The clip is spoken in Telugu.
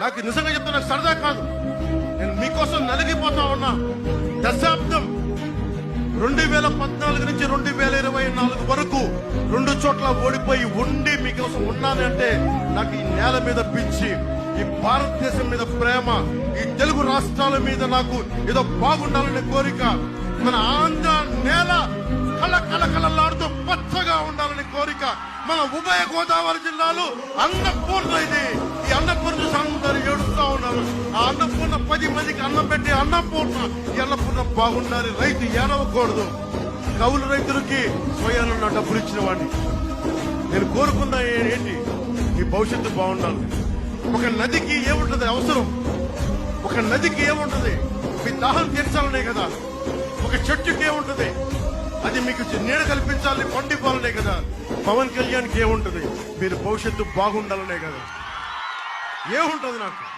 నాకు నిజంగా చెప్తే నాకు సరదా కాదు. నేను మీకోసం నలిగిపోతా ఉన్నా. దశాబ్దం రెండు వేల పద్నాలుగు నుంచి రెండు వేల ఇరవై నాలుగు వరకు రెండు చోట్ల ఓడిపోయి ఉండి మీకోసం ఉన్నానంటే నాకు ఈ నేల మీద పిచ్చి ఈ భారతదేశం మీద ప్రేమ ఈ తెలుగు రాష్ట్రాల మీద నాకు ఏదో బాగుండాలనే కోరిక మన ఆంధ్ర నేల కళ కళ కళలాడుతూ పచ్చగా ఉండాలనే కోరిక మన ఉభయ గోదావరి జిల్లాలు అన్నపూర్ణ ఇది. ఉన్నారు ఆ అన్నపూర్ణ పది మందికి అన్నం పెట్టి అన్నపూర్ణ ఎల్లపూర్ణ అన్నపూర్ణ బాగుండాలి. రైతు ఏడవకూడదు. కౌలు రైతులకి స్వయాన డబ్బులు ఇచ్చిన వాడిని. నేను కోరుకున్నా ఏంటి? ఈ భవిష్యత్తు బాగుండాలి. ఒక నదికి ఏముంటది అవసరం? ఒక నదికి ఏముంటది? మీ దాహం తీర్చాలనే కదా. ఒక చెట్టుకి ఏముంటది? అది మీకు నీడ కల్పించాలి పండిపోవాలనే కదా. పవన్ కళ్యాణ్కి ఏముంటది? మీరు భవిష్యత్తు బాగుండాలనే కదా. ఏముంటది నాకు?